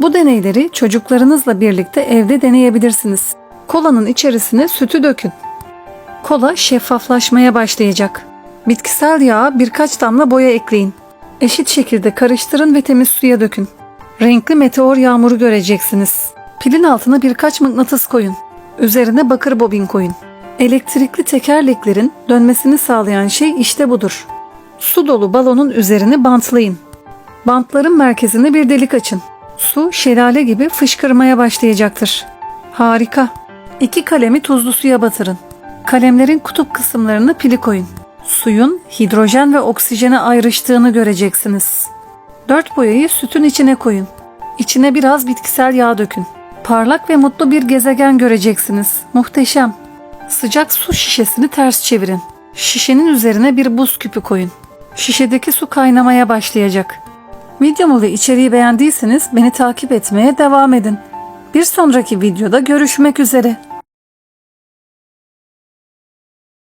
Bu deneyleri çocuklarınızla birlikte evde deneyebilirsiniz. Kolanın içerisine sütü dökün. Kola şeffaflaşmaya başlayacak. Bitkisel yağa birkaç damla boya ekleyin. Eşit şekilde karıştırın ve temiz suya dökün. Renkli meteor yağmuru göreceksiniz. Pilin altına birkaç mıknatıs koyun. Üzerine bakır bobin koyun. Elektrikli tekerleklerin dönmesini sağlayan şey işte budur. Su dolu balonun üzerini bantlayın. Bantların merkezine bir delik açın. Su şelale gibi fışkırmaya başlayacaktır. Harika. İki kalemi tuzlu suya batırın. Kalemlerin kutup kısımlarını pili koyun. Suyun hidrojen ve oksijene ayrıştığını göreceksiniz. Dört boyayı sütün içine koyun. İçine biraz bitkisel yağ dökün. Parlak ve mutlu bir gezegen göreceksiniz. Muhteşem. Sıcak su şişesini ters çevirin. Şişenin üzerine bir buz küpü koyun. Şişedeki su kaynamaya başlayacak. Videomu ve içeriği beğendiyseniz beni takip etmeye devam edin. Bir sonraki videoda görüşmek üzere.